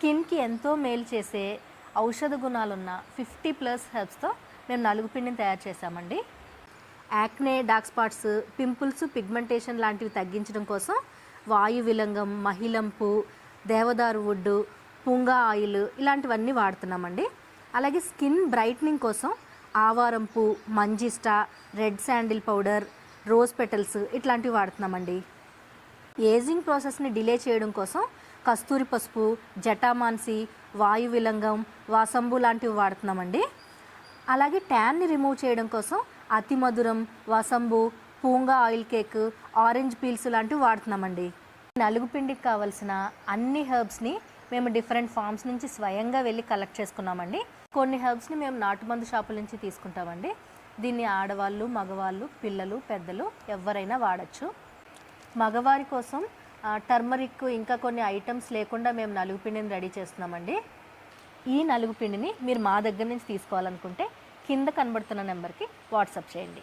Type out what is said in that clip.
స్కిన్కి ఎంతో మేలు చేసే ఔషధ గుణాలున్న ఫిఫ్టీ ప్లస్ హెర్బ్స్తో మేము నలుగు పిండిని తయారు చేశామండి. Acne dark spots pimples pigmentation లాంటివి తగ్గించడం కోసం వాయు విలంగం మహిళంపు దేవదారు వుడ్డు పుంగా ఆయిల్ ఇలాంటివన్నీ వాడుతున్నామండి. అలాగే స్కిన్ బ్రైట్నింగ్ కోసం ఆవారంపు manjistha red sandal powder rose petals ఇట్లాంటివి వాడుతున్నామండి. ఏజింగ్ ప్రాసెస్ని డిలే చేయడం కోసం కస్తూరి పసుపు జటామాన్సి వాయు విలంగం వాసంబు లాంటివి వాడుతున్నామండి. అలాగే ట్యాన్ని రిమూవ్ చేయడం కోసం అతి మధురం వాసంబు పూంగా ఆయిల్ కేక్ ఆరెంజ్ పీల్స్ లాంటివి వాడుతున్నామండి. నలుగు పిండికి కావలసిన అన్ని హెర్బ్స్ని మేము డిఫరెంట్ ఫార్మ్స్ నుంచి స్వయంగా వెళ్ళి కలెక్ట్ చేసుకున్నామండి. కొన్ని హెర్బ్స్ని మేము నాటుమందు షాపుల నుంచి తీసుకుంటామండి. దీన్ని ఆడవాళ్ళు మగవాళ్ళు పిల్లలు పెద్దలు ఎవరైనా వాడచ్చు. మగవారి కోసం టర్మరిక్ ఇంకా కొన్ని ఐటమ్స్ లేకుండా మేము నలుగు పిండిని రెడీ చేస్తున్నామండి. ఈ నలుగు పిండిని మీరు మా దగ్గర నుంచి తీసుకోవాలనుకుంటే కింద కనబడుతున్న నెంబర్కి వాట్సాప్ చేయండి.